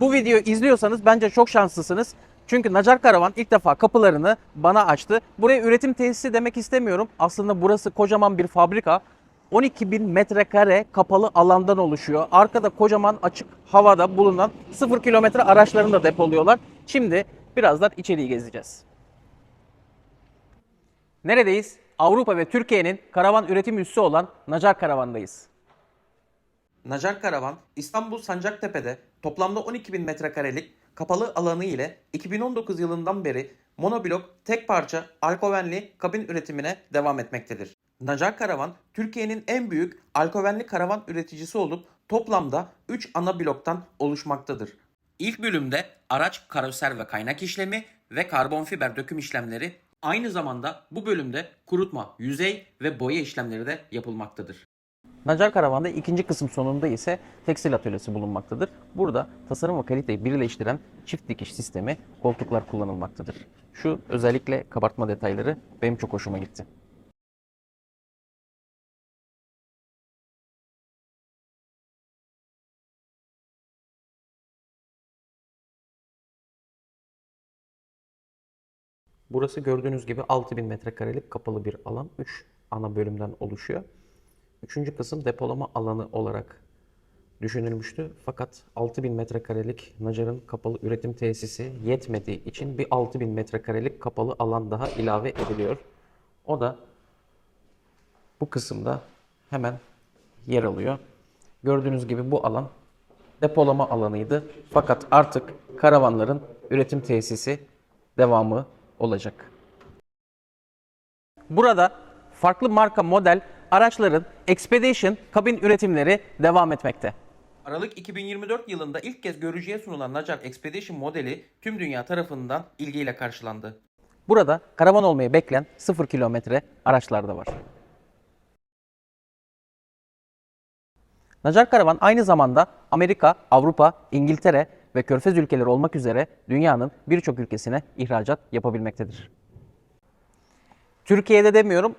Bu videoyu izliyorsanız bence çok şanslısınız. Çünkü Nacar Karavan ilk defa kapılarını bana açtı. Buraya üretim tesisi demek istemiyorum. Aslında burası kocaman bir fabrika. 12 bin metrekare kapalı alandan oluşuyor. Arkada kocaman açık havada bulunan 0 kilometre araçlarını da depoluyorlar. Şimdi birazdan içeriği gezeceğiz. Neredeyiz? Avrupa ve Türkiye'nin karavan üretim üssü olan Nacar Karavan'dayız. Nacar Karavan İstanbul Sancaktepe'de toplamda 12 bin metrekarelik kapalı alanı ile 2019 yılından beri monoblok tek parça alkovenli kabin üretimine devam etmektedir. Nacar Karavan Türkiye'nin en büyük alkovenli karavan üreticisi olup toplamda 3 ana bloktan oluşmaktadır. İlk bölümde araç, karoser ve kaynak işlemi ve karbon fiber döküm işlemleri aynı zamanda bu bölümde kurutma, yüzey ve boya işlemleri de yapılmaktadır. Nacar Karavan'da ikinci kısım sonunda ise tekstil atölyesi bulunmaktadır. Burada tasarım ve kaliteyi birleştiren çift dikiş sistemi koltuklar kullanılmaktadır. Şu özellikle kabartma detayları benim çok hoşuma gitti. Burası gördüğünüz gibi 6000 metrekarelik kapalı bir alan. 3 ana bölümden oluşuyor. Üçüncü kısım depolama alanı olarak düşünülmüştü. Fakat 6000 metrekarelik Nacar'ın kapalı üretim tesisi yetmediği için bir 6000 metrekarelik kapalı alan daha ilave ediliyor. O da bu kısımda hemen yer alıyor. Gördüğünüz gibi bu alan depolama alanıydı. Fakat artık karavanların üretim tesisi devamı olacak. Burada farklı marka model araçların Expedition kabin üretimleri devam etmekte. Aralık 2024 yılında ilk kez görücüye sunulan Nacar Expedition modeli tüm dünya tarafından ilgiyle karşılandı. Burada karavan olmayı bekleyen 0 kilometre araçlar da var. Nacar Karavan aynı zamanda Amerika, Avrupa, İngiltere ve Körfez ülkeleri olmak üzere dünyanın birçok ülkesine ihracat yapabilmektedir. Türkiye'de demiyorum,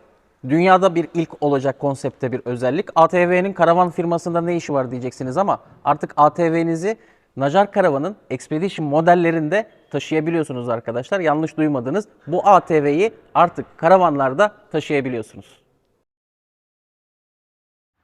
dünyada bir ilk olacak konsepte bir özellik. ATV'nin karavan firmasında ne işi var diyeceksiniz ama artık ATV'nizi Nacar Karavan'ın Expedition modellerinde taşıyabiliyorsunuz arkadaşlar. Yanlış duymadınız. Bu ATV'yi artık karavanlarda taşıyabiliyorsunuz.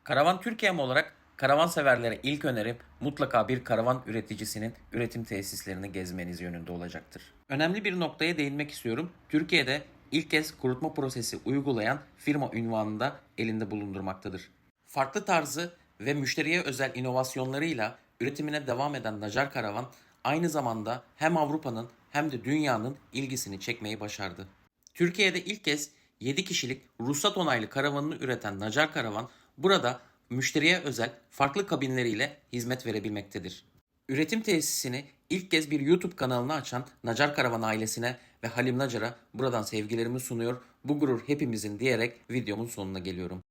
Karavan Türkiye'm olarak karavan severlere ilk önerim mutlaka bir karavan üreticisinin üretim tesislerini gezmeniz yönünde olacaktır. Önemli bir noktaya değinmek istiyorum. Türkiye'de ilk kez kurutma prosesi uygulayan firma ünvanını da elinde bulundurmaktadır. Farklı tarzı ve müşteriye özel inovasyonlarıyla üretimine devam eden Nacar Karavan aynı zamanda hem Avrupa'nın hem de dünyanın ilgisini çekmeyi başardı. Türkiye'de ilk kez 7 kişilik ruhsat onaylı karavanını üreten Nacar Karavan burada müşteriye özel farklı kabinleriyle hizmet verebilmektedir. Üretim tesisini ilk kez bir YouTube kanalına açan Nacar Karavan ailesine ve Halim Nacar'a buradan sevgilerimi sunuyor. Bu gurur hepimizin diyerek videomun sonuna geliyorum.